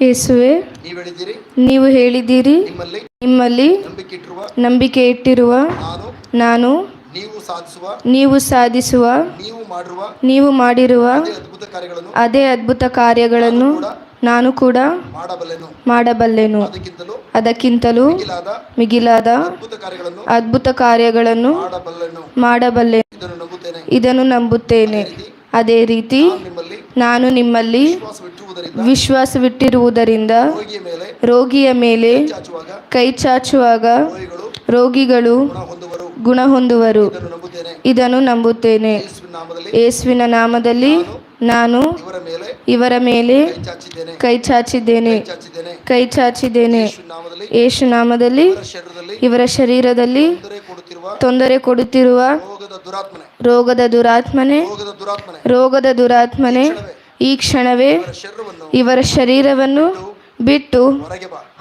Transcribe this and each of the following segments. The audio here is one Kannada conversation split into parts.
ಯೇಸುವೆ ನೀವು ಹೇಳಿದ್ದೀರಿ. ನಿಮ್ಮಲ್ಲಿ ನಂಬಿಕೆ ಇಟ್ಟಿರುವ ನಾನು ನೀವು ಸಾಧಿಸುವ ನೀವು ಮಾಡಿರುವ ಅದೇ ಅದ್ಭುತ ಕಾರ್ಯಗಳನ್ನು ನಾನು ಕೂಡ ಮಾಡಬಲ್ಲೆನು. ಅದಕ್ಕಿಂತಲೂ ಮಿಗಿಲಾದ ಅದ್ಭುತ ಕಾರ್ಯಗಳನ್ನು ಮಾಡಬಲ್ಲೆನು. ಮಾಡಬಲ್ಲೆ ಇದನ್ನು ನಂಬುತ್ತೇನೆ. ಅದೇ ರೀತಿ ನಾನು ನಿಮ್ಮಲ್ಲಿ ವಿಶ್ವಾಸವಿಟ್ಟಿರುವುದರಿಂದ ರೋಗಿಯ ಮೇಲೆ ಕೈ ಚಾಚುವಾಗ ರೋಗಿಗಳು ಗುಣ ಹೊಂದುವರು. ಇದನ್ನು ನಂಬುತ್ತೇನೆ. ಯೇಸುವಿನ ನಾಮದಲ್ಲಿ ನಾನು ಇವರ ಮೇಲೆ ಕೈ ಚಾಚಿದ್ದೇನೆ. ಕೈ ಚಾಚಿದ್ದೇನೆ. ಯೇಸು ನಾಮದಲ್ಲಿ ಇವರ ಶರೀರದಲ್ಲಿ ತೊಂದರೆ ಕೊಡುತ್ತಿರುವ ರೋಗದ ದುರಾತ್ಮನೆ. ರೋಗದ ದುರಾತ್ಮನೆ. ಈ ಕ್ಷಣವೇ ಇವರ ಶರೀರವನ್ನು ಬಿಟ್ಟು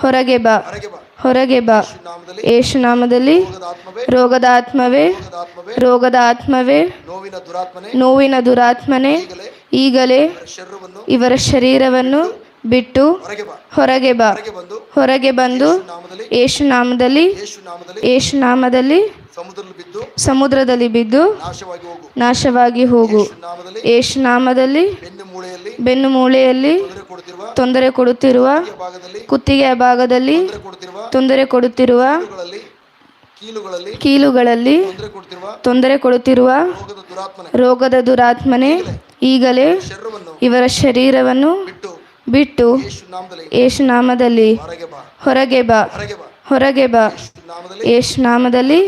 ಹೊರಗೆ ಬಾ ಹೊರಗೆ ಬಾ. ಯೇಸು ನಾಮದಲ್ಲಿ ರೋಗದ ಆತ್ಮವೇ ರೋಗದ ಆತ್ಮವೇ, ನೋವಿನ ದುರಾತ್ಮನೆ, ಈಗಲೇ ಇವರ ಶರೀರವನ್ನು ಬಿಟ್ಟು ಹೊರಗೆ ಬಾ. ಹೊರಗೆ ಬಂದು ಯೇಸು ನಾಮದಲ್ಲಿ ಯೇಸು ನಾಮದಲ್ಲಿ ಸಮುದ್ರದಲ್ಲಿ ಬಿದ್ದು ನಾಶವಾಗಿ ಹೋಗು. ಯೇಸು ನಾಮದಲ್ಲಿ ಬೆನ್ನು ಮೂಳೆಯಲ್ಲಿ ತೊಂದರೆ ಕೊಡುತ್ತಿರುವ ಕುತ್ತಿಗೆಯ ಭಾಗದಲ್ಲಿ ತೊಂದರೆ ಕೊಡುತ್ತಿರುವ ಕೀಲುಗಳಲ್ಲಿ ತೊಂದರೆ ಕೊಡುತ್ತಿರುವ ರೋಗದ ದುರಾತ್ಮನೆ. ಈಗಲೇ ಇವರ ಶರೀರವನ್ನು ಬಿಟ್ಟು ಯೇಸು ನಾಮದಲ್ಲಿ ಹೊರಗೆ ಬಾ. ಹೊರಗೆ ಬಾ. ಯೇಸು ನಾಮದಲ್ಲಿ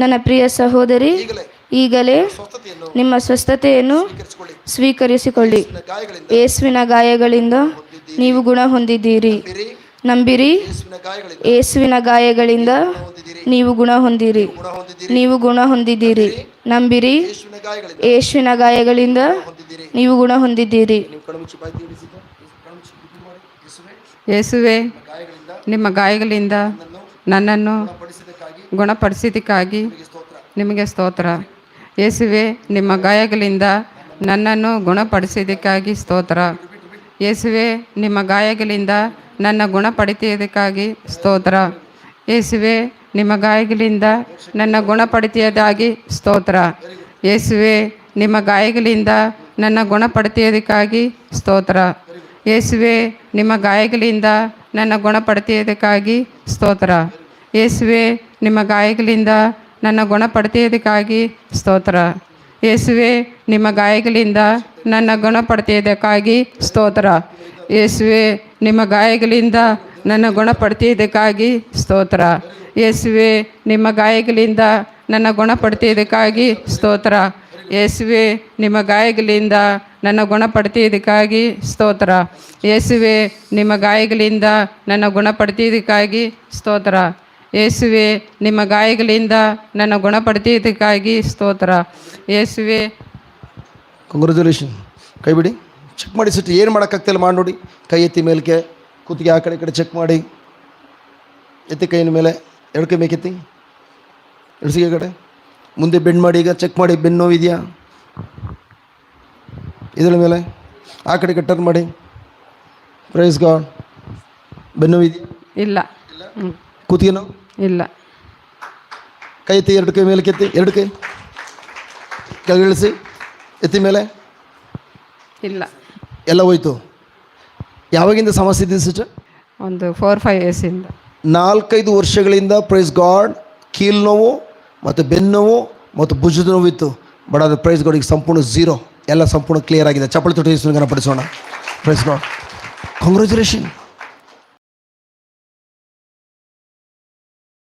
ನನ್ನ ಪ್ರಿಯ ಸಹೋದರಿ, ಈಗಲೇ ನಿಮ್ಮ ಸ್ವಸ್ಥತೆಯನ್ನು ಸ್ವೀಕರಿಸಿಕೊಳ್ಳಿ. ಯೇಸುವಿನ ಗಾಯಗಳಿಂದ ನೀವು ಗುಣ ಹೊಂದಿದ್ದೀರಿ. ನಂಬಿರಿ, ಯೇಸುವಿನ ಗಾಯಗಳಿಂದ ನೀವು ಗುಣ ಹೊಂದಿರಿ. ನೀವು ಗುಣ ಹೊಂದಿದ್ದೀರಿ. ನಂಬಿರಿ, ಯೇಸುವಿನ ಗಾಯಗಳಿಂದ ನೀವು ಗುಣ ಹೊಂದಿದ್ದೀರಿ ನೀವು ಕಣ್ಮುಚ್ಚಿ ಬಾಯಿ ತೀರಿಸಿದ ಕಣ್ಮುಚ್ಚಿ ಬಿದ್ದು ಮಾಡಿ ಯೇಸುವೆ, ನಿಮ್ಮ ಗಾಯಗಳಿಂದ ನನ್ನನ್ನು ಪಡಿಸಿದ್ದಕ್ಕಾಗಿ ಗುಣಪಡಿಸಿದ್ದಕ್ಕಾಗಿ ನಿಮಗೆ ಸ್ತೋತ್ರ. ಯೇಸುವೆ, ನಿಮ್ಮ ಗಾಯಗಳಿಂದ ನನ್ನನ್ನು ಗುಣಪಡಿಸಿದ್ದಕ್ಕಾಗಿ ಸ್ತೋತ್ರ. ಯೇಸುವೆ, ನಿಮ್ಮ ಗಾಯಗಳಿಂದ ನನ್ನ ಗುಣಪಡಿತಿಯದಕ್ಕಾಗಿ ಸ್ತೋತ್ರ. ಯೇಸುವೆ, ನಿಮ್ಮ ಗಾಯಗಳಿಂದ ನನ್ನ ಗುಣಪಡಿತಿಯದಾಗಿ ಸ್ತೋತ್ರ. ಯೇಸುವೆ, ನಿಮ್ಮ ಗಾಯಗಳಿಂದ ನನ್ನ ಗುಣಪಡಿತಿಯದಕ್ಕಾಗಿ ಸ್ತೋತ್ರ. ಯೇಸುವೆ, ನಿಮ್ಮ ಗಾಯಗಳಿಂದ ನನ್ನ ಗುಣಪಡಿತಿಯದಕ್ಕಾಗಿ ಸ್ತೋತ್ರ. ಯೇಸುವೆ, ನಿಮ್ಮ ಗಾಯಗಳಿಂದ ನನ್ನ ಗುಣಪಡಿತಿಯದಕ್ಕಾಗಿ ಸ್ತೋತ್ರ. ಯೇಸುವೆ, ನಿಮ್ಮ ಗಾಯಗಳಿಂದ ನನ್ನ ಗುಣಪಡಿತಿಯದಕ್ಕಾಗಿ ಸ್ತೋತ್ರ. ಯೇಸುವೆ, ನಿಮ್ಮ ಗಾಯಗಳಿಂದ ನನ್ನ ಗುಣಪಡ್ತೀಯದಕ್ಕಾಗಿ ಸ್ತೋತ್ರ. ಯೇಸುವೆ, ನಿಮ್ಮ ಗಾಯಗಳಿಂದ ನನ್ನ ಗುಣಪಡ್ತೀಯದಕ್ಕಾಗಿ ಸ್ತೋತ್ರ. ಯೇಸುವೆ, ನಿಮ್ಮ ಗಾಯಗಳಿಂದ ನನ್ನ ಗುಣಪಡ್ತಿದ್ದಕ್ಕಾಗಿ ಸ್ತೋತ್ರ. ಯೇಸುವೆ, ನಿಮ್ಮ ಗಾಯಗಳಿಂದ ನನ್ನ ಗುಣಪಡ್ತಿದ್ದಕ್ಕಾಗಿ ಸ್ತೋತ್ರ. ಯೇಸುವೆ, ನಿಮ್ಮ ಗಾಯಗಳಿಂದ ನನ್ನ ಗುಣಪಡ್ತಿದ್ದಕ್ಕಾಗಿ ಸ್ತೋತ್ರ. ಯೇಸುವೆ. ಕಂಗ್ರ್ಯಾಚುಲೇಷನ್ ಕೈ ಬಿಡಿ. ಚೆಕ್ ಮಾಡಿ ಸಿಟ್ಟು ಏನು ಮಾಡೋಕ್ಕಾಗ್ತಿಲ್ಲ ಮಾಡಿ ನೋಡಿ. ಕೈ ಎತ್ತಿ ಮೇಲಕ್ಕೆ, ಕೂತಿಗೆ ಆ ಕಡೆ ಕಡೆ ಚೆಕ್ ಮಾಡಿ. ಎತ್ತಿ ಕೈಯಿನ ಮೇಲೆ ಎರಡು ಮೇಕೆತ್ತಿ. ಎಡ್ಸಿಗೆ ಕಡೆ. ಮುಂದೆ ಬೆಂಡ್ ಮಾಡಿ ಈಗ ಚೆಕ್ ಮಾಡಿ ಬೆನ್ನು ನೋವಿದೆಯಾ ಇದೆಯಾ? ಇದರ ಮೇಲೆ ಆ ಕಡೆ ಈ ಟರ್ನ್ ಮಾಡಿ. ಪ್ರೈಸ್ ಗಾಡ್ ಬೆನ್ನು ಇದೆಯಾ? ಇಲ್ಲ. ಕೂತಿಗೆ ನೋವು? ಇಲ್ಲ. ಕೈ ಎತ್ತಿ ಎರಡು ಕೈ ಮೇಲೆ ಕೆತ್ತಿ ಎರಡು ಕೈ. ಕೆಳಗಿಳಿಸಿ ಎತ್ತಿ ಮೇಲೆ. ಇಲ್ಲ. ಎಲ್ಲ ಹೋಯ್ತು. ಯಾವಾಗಿಂದ ಸಮಸ್ಯೆ ಇದೆ ಸಿಸ್ಟರ್? ಒಂದು ಫೋರ್ ಫೈವ್ ಇಯರ್ಸಿಂದ ನಾಲ್ಕೈದು ವರ್ಷಗಳಿಂದ ಪ್ರೈಸ್ ಗಾಡ್ ಕೀಲ್ ನೋವು ಮತ್ತು ಬೆನ್ನೋವು ನೋವು ಮತ್ತು ಭುಜದ ನೋವಿತ್ತು. ಬಟ್ ಅದರ ಪ್ರೈಸ್ ಗೋಡಿಗೆ ಸಂಪೂರ್ಣ ಝೀರೋ ಎಲ್ಲ ಸಂಪೂರ್ಣ ಕ್ಲಿಯರ್ ಆಗಿದೆ. ಚಪ್ಪಳಿ ತೊಟ್ಟಿ ಗಣಪಡಿಸೋಣ ಪ್ರೈಸ್ ಗಾಡ್ ಕಂಗ್ರ್ಯಾಚುಲೇಷನ್